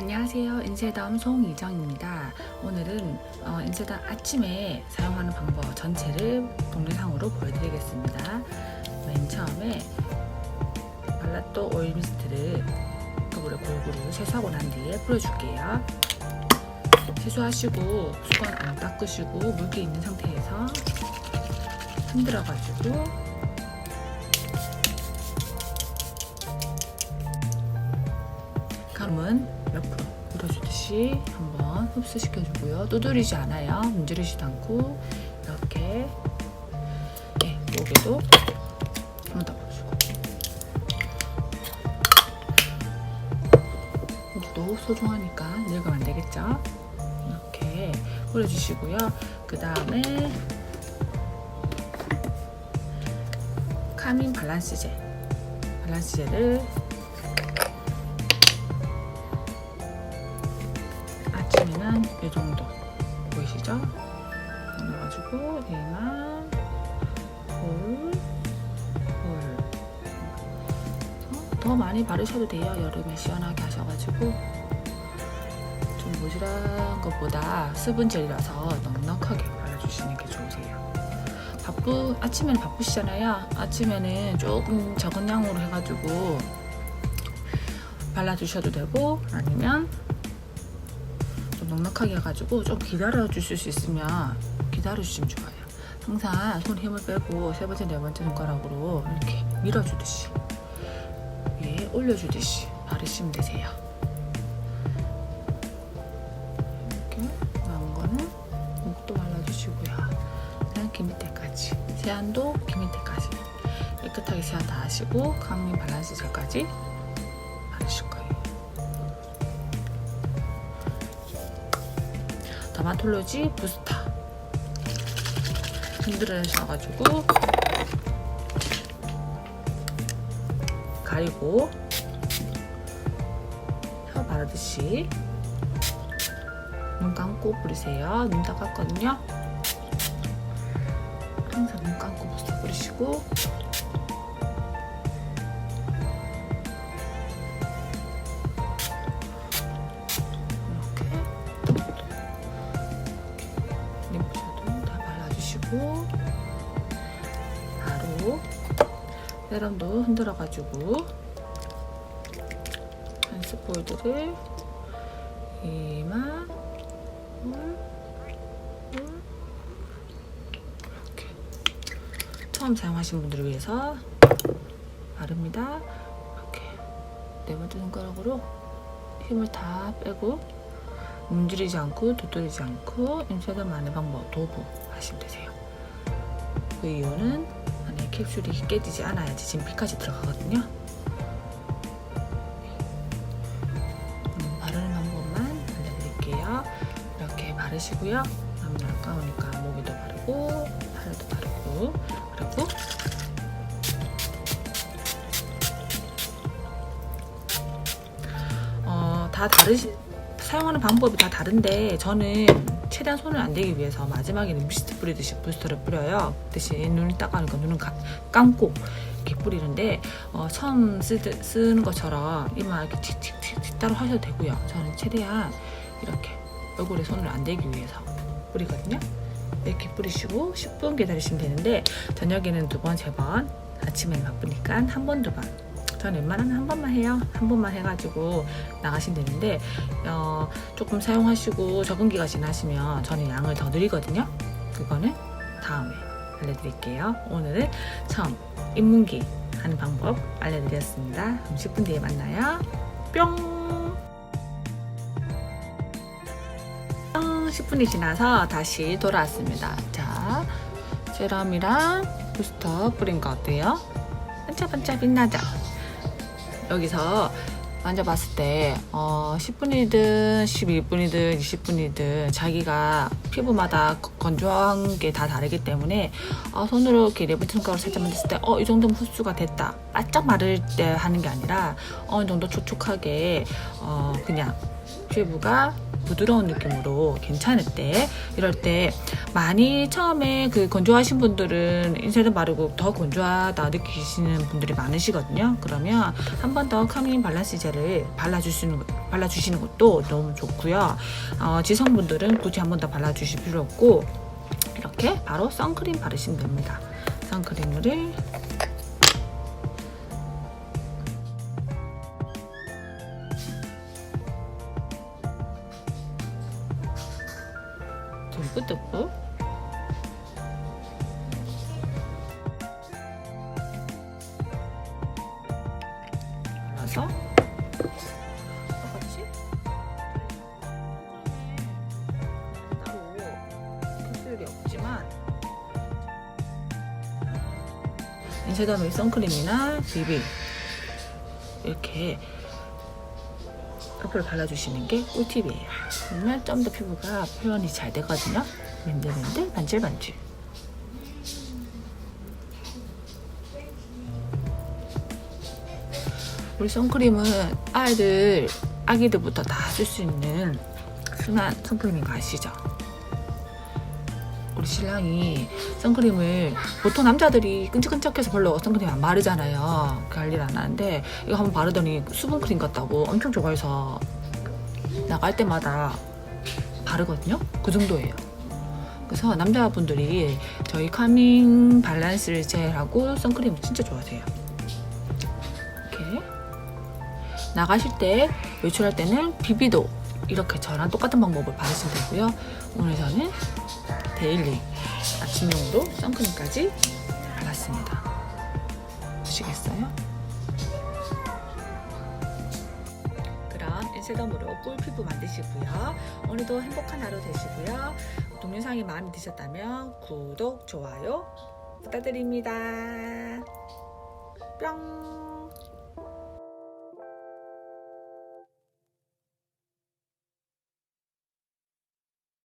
안녕하세요. 인쇄담 송이정입니다. 오늘은 어, 인쇄담 아침에 사용하는 방법 전체를 동영상으로 보여드리겠습니다. 맨 처음에 발라또 오일 미스트를 컵으로 골고루 세수하고 난 뒤에 뿌려줄게요. 세수하시고 수건 안 닦으시고 물기 있는 상태에서 흔들어가지고 가름은 옆으로 밀어주듯이 한번 흡수시켜주고요. 두드리지 않아요. 문지르지도 않고 이렇게 네, 목에도 한번 더 뿌려주고 목도 소중하니까 늙으면 안 되겠죠? 이렇게 뿌려주시고요. 그 다음에 카민 밸런스제 밸런스제를 아침에는 이 정도 보이시죠? 넣어가지고 얘만 볼, 볼. 더 많이 바르셔도 돼요. 여름에 시원하게 하셔가지고 좀 모질한 것보다 수분 젤이라서 넉넉하게 발라주시는 게 좋으세요. 바쁘 아침에는 바쁘시잖아요. 아침에는 조금 적은 양으로 해가지고 발라주셔도 되고 아니면 좀 넉넉하게 해가지고 좀 기다려 주실 수 있으면 기다려 주시면 좋아요. 항상 손 힘을 빼고 세 번째 네 번째 손가락으로 이렇게 밀어주듯이 위에 올려주듯이 바르시면 되세요. 이렇게 나온 거는 목도 발라주시고요. 그냥 귀 밑에까지 세안도 귀 밑에까지 깨끗하게 세안 다 하시고 강민 밸런스 젤까지 더마톨로지 부스터 흔들으셔가지고. 가리고. 혀 바르듯이. 눈 감고 뿌리세요. 눈 닦았거든요. 항상 눈 감고 부스터 뿌리시고 발라주시고 바로 세럼도 흔들어가지고 한 스포이드를 이만 이렇게 처음 사용하시는 분들을 위해서 바릅니다. 이렇게 네 번째 손가락으로 힘을 다 빼고 문지르지 않고 두드리지 않고 인쇄도 많은 방법 도부 하시면 되세요. 그 이유는 안에 캡슐이 깨지지 않아야지 진피까지 들어가거든요. 음, 바르는 방법만 알려드릴게요. 이렇게 바르시고요. 남들 아까우니까 목에도 바르고 팔에도 바르고 그리고 어, 다 다르시 사용하는 방법이 다 다른데 저는 최대한 손을 안 대기 위해서 마지막에는 미스트 뿌리듯이 부스터를 뿌려요. 대신 눈을 닦아니까 눈은 가- 감고 이렇게 뿌리는데 어, 처음 쓰, 쓰는 것처럼 이마 이렇게 틱틱틱 따로 하셔도 되고요. 저는 최대한 이렇게 얼굴에 손을 안 대기 위해서 뿌리거든요. 이렇게 뿌리시고 10분 기다리시면 되는데 저녁에는 두 번, 세 번, 아침에는 바쁘니까 한 번, 두 번. 저는 웬만하면 한 번만 해요. 한 번만 해가지고 나가시면 되는데 어, 조금 사용하시고 적응기가 지나시면 저는 양을 더 드리거든요. 그거는 다음에 알려드릴게요. 오늘은 처음 입문기 하는 방법 알려드렸습니다. 그럼 10분 뒤에 만나요. 뿅! 뿅! 10분이 지나서 다시 돌아왔습니다. 자, 세럼이랑 부스터 뿌린 거 어때요? 반짝반짝 빛나죠? 여기서 만져봤을 때 어, 10분이든 11분이든 20분이든 자기가 피부마다 거- 건조한 게 다 다르기 때문에 어, 손으로 이렇게 손가락으로 살짝 만졌을 때 어, 이 정도면 흡수가 됐다. 바짝 마를 때 하는 게 아니라 어느 정도 촉촉하게 어, 그냥 피부가 부드러운 느낌으로 괜찮을 때 이럴 때 많이 처음에 그 건조하신 분들은 인쇄도 바르고 더 건조하다 느끼시는 분들이 많으시거든요. 그러면 한 번 더 카밍 젤을 발라주시는 발라주시는 것도 너무 좋고요. 어, 지성분들은 굳이 한 번 더 발라주실 필요 없고 이렇게 바로 선크림 바르시면 됩니다. 선크림을 듬뿍듬뿍 발라서 똑같이. 따로 필수율이 없지만. 인쇄덤의 선크림이나 비비. 이렇게 옆을 발라주시는 게 꿀팁이에요. 그러면 좀 더 피부가 표현이 잘 되거든요. 맨들맨들 반질반질. 우리 선크림은 아이들, 아기들부터 다 쓸 수 있는 순한 선크림인 거 아시죠? 우리 신랑이 선크림을 보통 남자들이 끈적끈적해서 별로 선크림 안 바르잖아요. 관리를 안 하는데 이거 한번 바르더니 수분크림 같다고 엄청 좋아해서 나갈 때마다 바르거든요. 그 정도예요. 그래서 남자분들이 저희 카밍 밸런스 젤하고 선크림 진짜 좋아하세요. 이렇게 나가실 때 외출할 때는 비비도 이렇게 저랑 똑같은 방법을 바르시면 되고요. 오늘 저는 데일리 아침용으로 선크림까지 발랐습니다. 보시겠어요? 그럼 인쇄덤으로 꿀 피부 만드시고요. 오늘도 행복한 하루 되시고요. 동영상이 마음에 드셨다면 구독, 좋아요 부탁드립니다. 뿅!